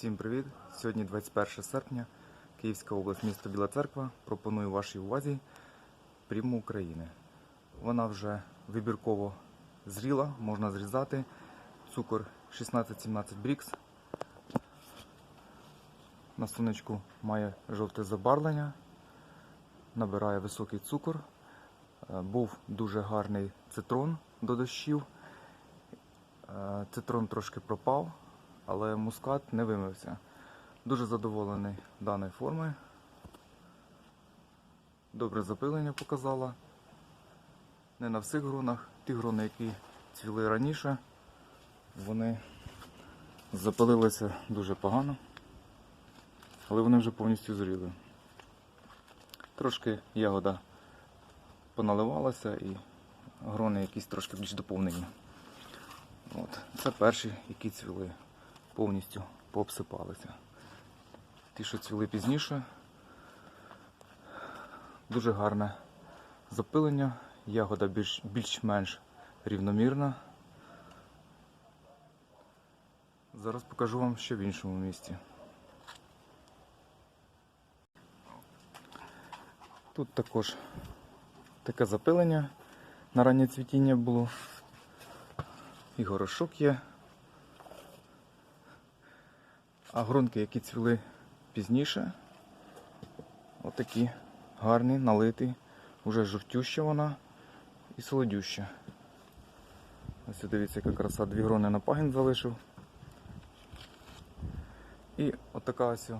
Всім привіт! Сьогодні 21 серпня, Київська область, місто Біла Церква. Пропоную вашій увазі пріму України. Вона вже вибірково зріла, можна зрізати. Цукор 16-17 брікс. На сонечку має жовте забарвлення, набирає високий цукор. Е, Був дуже гарний цитрон до дощів. Е, Цитрон трошки пропав, але мускат не вимився. Дуже задоволений даною формою. Добре запилення показала. Не на всіх гронах. Ті грони, які цвіли раніше, вони запилилися дуже погано, але вони вже повністю зріли. Трошки ягода поналивалася і грони якісь трошки більш доповнені. От. Це перші, які цвіли, повністю пообсипалися. Ті, що цвіли пізніше, дуже гарне запилення, ягода більш, більш-менш рівномірна. Зараз покажу вам ще в іншому місці. Тут також таке запилення на раннє цвітіння було. І горошок є. А грунки, які цвіли пізніше, отакі гарні, налиті, уже жовтюща вона і солодюща. Ось дивіться, яка краса, дві грони на пагін залишив. І отака ось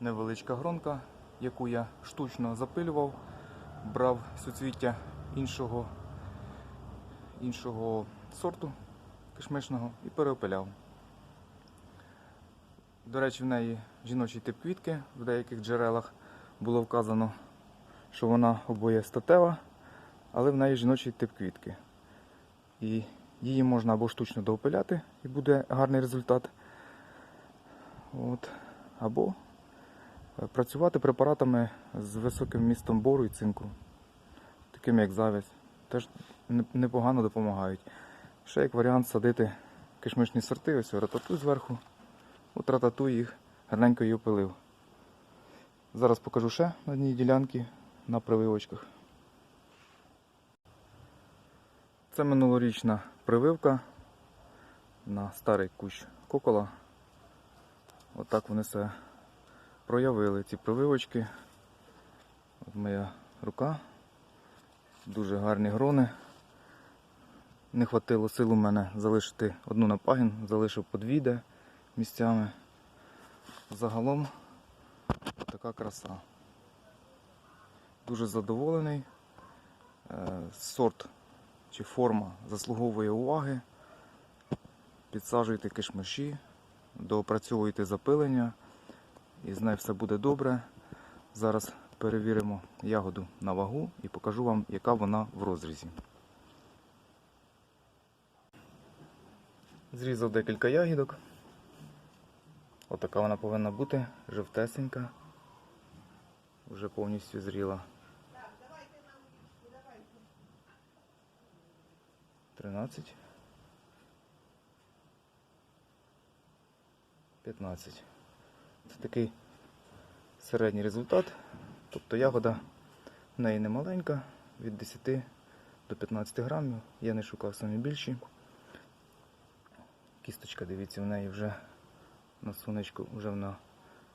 невеличка гронка, яку я штучно запилював, брав суцвіття іншого, іншого сорту кишмишного і переопиляв. До речі, в неї жіночий тип квітки в деяких джерелах було вказано, що вона обоє статева, але в неї жіночий тип квітки. І її можна або штучно доопиляти і буде гарний результат. От. Або е, працювати препаратами з високим містом бору і цинку, такими як завязь, теж непогано допомагають. Ще як варіант садити кишмишні сорти, ось рататуй зверху. От рататуй їх, гарненько її опилив. Зараз покажу ще на одній ділянці на прививочках. Це минулорічна прививка на старий кущ кокола. Отак вони себе проявили, ці прививочки. От моя рука. Дуже гарні грони. Не хватило сил у мене залишити одну на пагін, залишив подвійде місцями. Загалом така краса. Дуже задоволений. Е, Сорт чи форма заслуговує уваги. Підсаджуйте кишмиші, доопрацьовуйте запилення і з все буде добре. Зараз перевіримо ягоду на вагу і покажу вам, яка вона в розрізі. Зрізав декілька ягідок. Отака вона повинна бути, жовтесенька. Вже повністю зріла. 13. 15. Це такий середній результат. Тобто ягода в неї не маленька, від 10 до 15 грамів. Я не шукав самі більші. Кісточка, дивіться, в неї вже на сонечку вже вона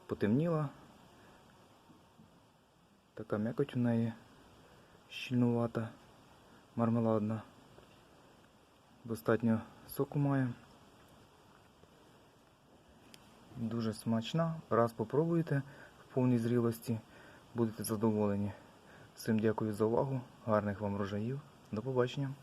потемніла. Така м'якоть у неї щільнувата, мармеладна. Достатньо соку має. Дуже смачна. Раз попробуєте в повній зрілості, будете задоволені. Всім дякую за увагу, гарних вам врожаїв. До побачення.